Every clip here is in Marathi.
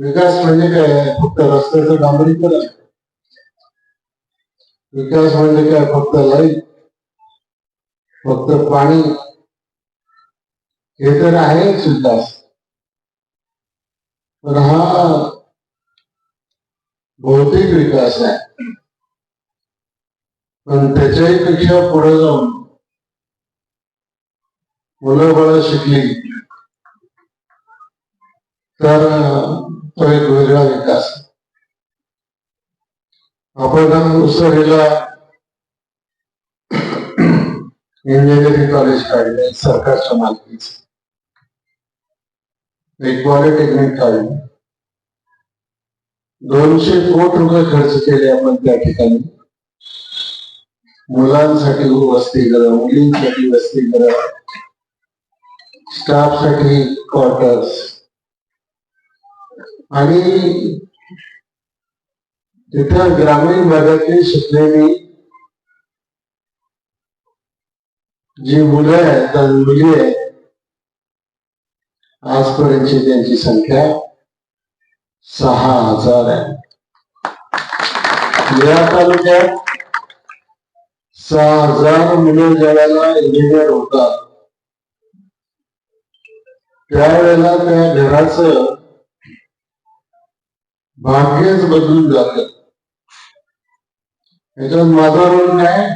विकास म्हणजे काय? फक्त रस्त्याचं डांबरीकरण विकास म्हणजे काय? फक्त लाइट फक्त पाणी. हे तर आहेच विकास पण हा भौतिक विकास आहे. पण त्याच्याही पेक्षा पुढे जाऊन मुलं बाळ शिकली तर तो एक वेगळा विकास आपण उसरीला इंजिनिअरिंग कॉलेज काढले सरकारच्या मालकीच एक पॉलिटेक्निक काढले दोनशे कोटी रुपये खर्च केले आपण त्या ठिकाणी. मुलांसाठी वसतिगृह मुलींसाठी वसतिगृह स्टाफसाठी क्वार्टर्स आणि तिथं ग्रामीण भागातली शिकलेली जी मुलं आहेत मुली आहेत आजपर्यंतची त्यांची संख्या सहा हजार आहे. या तालुक्यात सहा हजार मुलं ज्यावेळेला इंजिनियर होतात त्यावेळेला त्या घराचं भाग्यच बदलून जात. याच्यात माझा रोल काय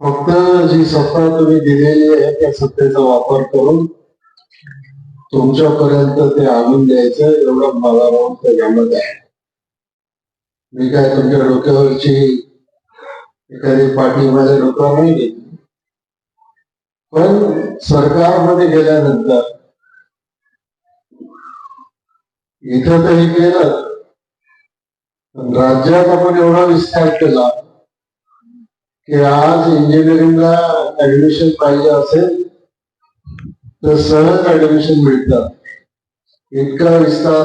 फक्त जी सत्ता तुम्ही दिलेली आहे त्या सत्तेचा वापर करून तुमच्यापर्यंत ते आणून द्यायचं एवढं मला रोल त्याच्यामध्ये आहे. मी काय तुमच्या डोक्यावरची एखादी पाठी माझ्या डोक्यावर नाही घेतली. पण सरकारमध्ये गेल्यानंतर इथं तर हे केलं राज्यात आपण एवढा विस्तार केला की आज इंजिनिअरिंगला ऍडमिशन पाहिजे असेल तर सहज ऍडमिशन मिळतात. इतका विस्तार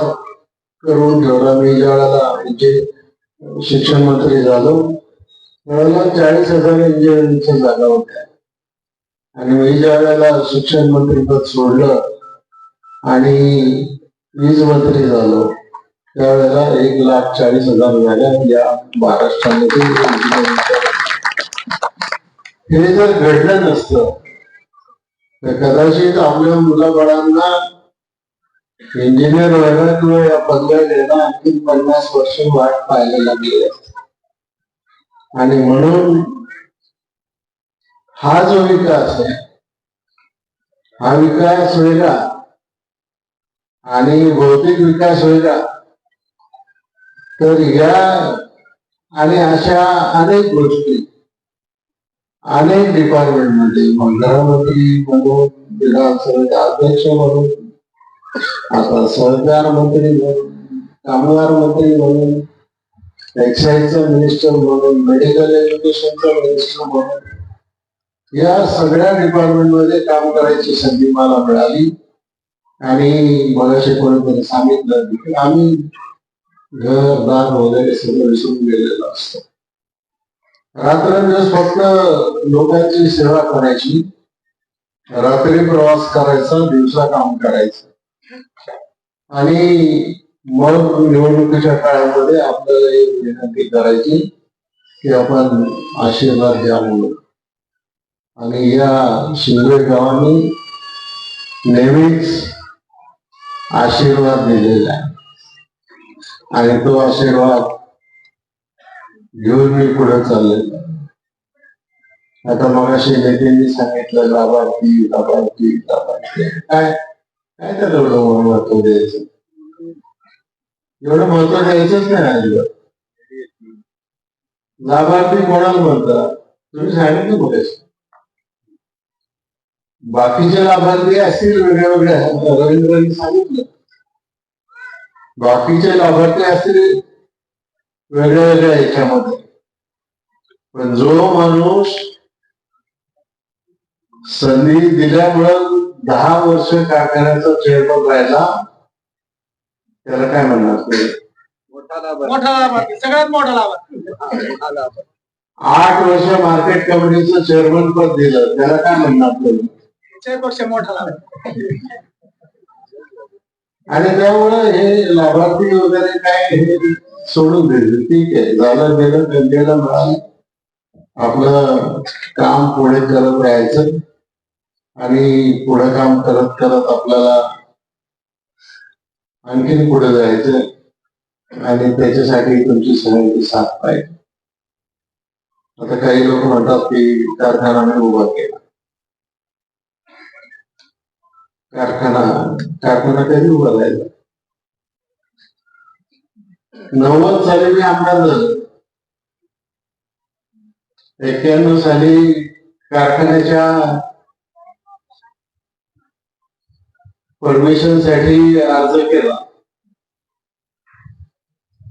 करून ठेवला मी ज्या वेळेला म्हणजे शिक्षण मंत्री झालो त्यावेळेला चाळीस हजार इंजिनिअरिंगच्या जागा होत्या. आणि मी ज्या वेळेला शिक्षण मंत्रीपद सोडलं आणि वीज मंत्री झालो. त्यावेळेला एक लाख चाळीस हजार झाल्या या महाराष्ट्रामध्ये हे जर घडलं नसतं तर कदाचित आपल्या मुलाबाळांना इंजिनियर व्हायला किंवा या पदव्या घ्यायला आणखी पन्नास वर्ष वाट पाहायला लागली आणि म्हणून हा जो विकास आहे हा विकास वेगळा. आणि भौतिक विकास होईला तर या आणि अशा अनेक गोष्टी अनेक डिपार्टमेंटमध्ये मग गृहमंत्री म्हणून विधानसभेचे अध्यक्ष म्हणून आता सहकार मंत्री म्हणून कामगार मंत्री म्हणून एक्साईजचा मिनिस्टर म्हणून मेडिकल एज्युकेशनचा मिनिस्टर म्हणून या सगळ्या डिपार्टमेंटमध्ये काम करायची संधी मला मिळाली. आणि मगाशी कोणीतरी सांगितलं की आम्ही घर दार वगैरे सगळं विसरून गेलेलो असतो. रात्रंदिवस फक्त लोकांची सेवा करायची रात्री प्रवास करायचा दिवसा काम करायचं. आणि मग निवडणुकीच्या काळामध्ये आपल्याला एक विनंती करायची की आपण आशीर्वाद द्या म्हणून. आणि या शिंदे गावाने नेहमीच आशीर्वाद दिलेला आहे. आणि तो आशीर्वाद घेऊन मी पुढे चाललेलो आता आता मगाशी नेत्यांनी सांगितलं लाभार्थी लाभार्थी लाभार्थी. काय? काय त्याला एवढं महत्त्व द्यायचं? एवढं महत्त्व द्यायचंच नाही अजिबात. लाभार्थी कोणाला म्हणतात? तुम्ही सांगितलं कुठे? बाकीचे लाभार्थी असतील वेगळ्या वेगळ्या रवींद्रांनी सांगितलं. बाकीचे लाभार्थी असतील वेगळ्या वेगळ्या ह्याच्यामध्ये पण जो माणूस संधी दिल्यामुळं दहा वर्ष कारखान्याचा चेअरमन राहिला त्याला काय म्हणणार मोठा लाभार्थी सगळ्यात मोठा लाभार्थी आठ वर्ष मार्केट कमिटीचं चेअरमन पद दिलं. त्याला काय म्हणणार तुम्ही मोठा लाभार्थी आणि त्यामुळे हे लाभार्थी वगैरे काय हे सोडून दिले ठीक आहे. झालं गेलं गंगेला मिळालं आपलं काम पुढे करत राहायचं. आणि पुढे काम करत करत आपल्याला आणखीन पुढे जायचं आणि त्याच्यासाठी तुमची सगळ्यांची साथ पाहिजे. आता काही लोक म्हणतात की कारखाना उभा केला. कारखाना कारखाना कधी उभारायचा नव्वद साली मी आमदार एक्क्याण्णव साली कारखान्याच्या परमिशनसाठी अर्ज केला.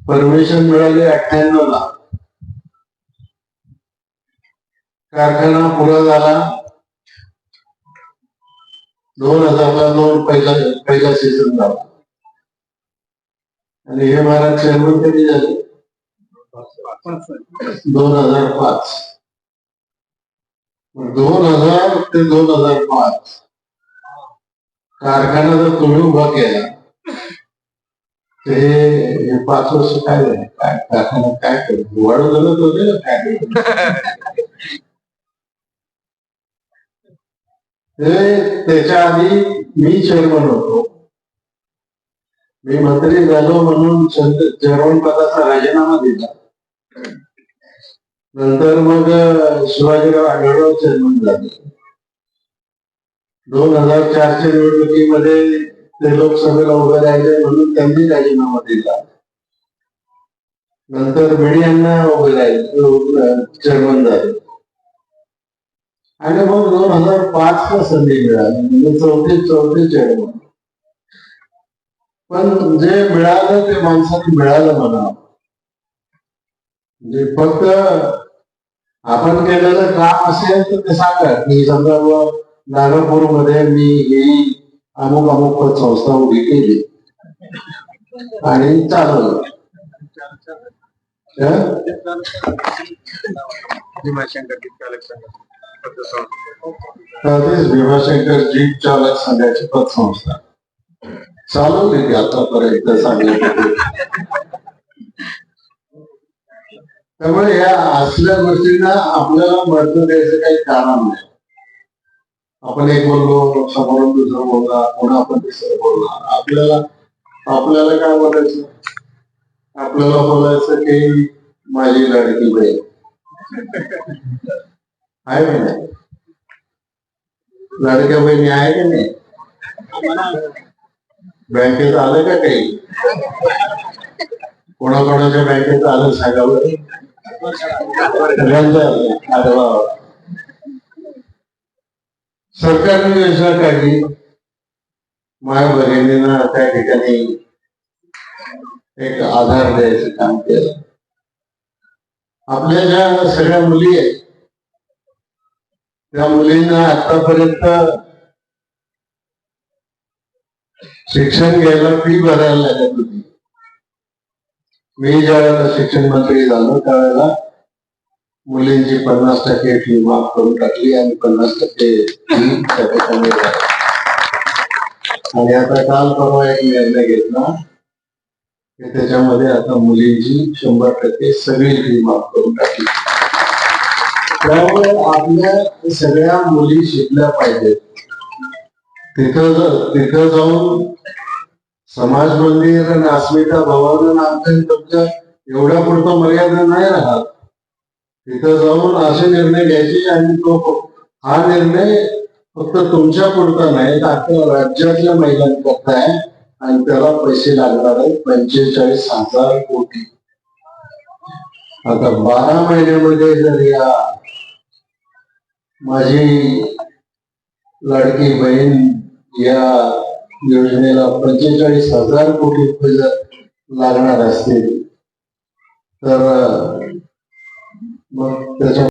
परमिशन मिळाली अठ्ठ्याण्णव ला कारखाना पुरा झाला. दोन हजारला दोन पहिला पहिला सीझन झाला. आणि हे महाराज चेअरमन कधी झाले? दोन हजार पाच. दोन हजार ते दोन हजार पाच. कारखाना जर तुम्ही उभा केला ते हे पाच वर्ष काय झालं? काय कारखाना काय करतो वाढ झालं होते ना काय हे त्याच्या आधी मी चेअरमन होतो. मी मंत्री झालो म्हणून चेअरमन पदाचा राजीनामा दिला. नंतर मग शिवाजीराव आढळराव चेअरमन झाले. दोन हजार चारच्या निवडणुकीमध्ये ते लोकसभेला उभे राहिले म्हणून त्यांनी राजीनामा दिला. नंतर भिडे उभे राहिले चेअरमन झाले. आणि मग दोन हजार पाच ला संधी मिळाली. म्हणजे चौथी चौथी चेअरमन पण जे मिळालं ते माणसाने मिळालं म्हणा. म्हणजे फक्त आपण केलेलं काम असेल तर ते सांगा. की समजा नागपूरमध्ये मी ही अमुक अमुक संस्था उभी केली. आणि चालवलं. हं? तर भीमाशंकर जीप चालक संघाची पतसंस्था चालवली ती आतापर्यंत सांगितलं त्यामुळे या असल्या गोष्टींना आपल्याला महत्त्व द्यायचं काही कारण नाही. आपण एक बोललो समोरून दुसरं बोलला पुन्हा आपण तिसरं बोलला. आपल्याला आपल्याला काय बोलायचं? आपल्याला बोलायचं की माझी लाडकी बहीण. आहे का नाही? बहिणी आहे की नाही? बँकेत आलं का काही? कोणाकोणाच्या बँकेत आलं सांगावं? सरकारने योजना काढली. माय भगिनींना त्या ठिकाणी एक आधार द्यायचं काम केलं. आपल्या ज्या सगळ्या मुली आहेत त्या मुलींना आतापर्यंत शिक्षण घ्यायला फी भरायला लागत होती. मी ज्या वेळेला शिक्षण मंत्री झालो त्यावेळेला मुलींची पन्नास टक्के फी माफ करून टाकली आणि पन्नास टक्के आणि आता काल परवा एक निर्णय घेतला की त्याच्यामध्ये आता मुलींची शंभर टक्के सगळी फी माफ करून टाकली. त्यामुळे आपल्या सगळ्या मुली शिकल्या पाहिजेत. तिथं तिथं जाऊन समाज मंदिर आणि अस्मिता भवन तुमच्या एवढ्या पुरतं मर्यादा नाही राहत. तिथं जाऊन असे निर्णय घ्यायचे आणि तो हा निर्णय फक्त तुमच्या पुरता नाही तर आता राज्यातल्या महिलांकरता आहे आणि त्याला पैसे लागणार आहेत पंचेचाळीस हजार कोटी. आता बारा महिन्यामध्ये जर या माझी लाडकी बहीण या योजनेला पंचेचाळीस हजार कोटी रुपये जर लागणार असतील तर मग त्याच्या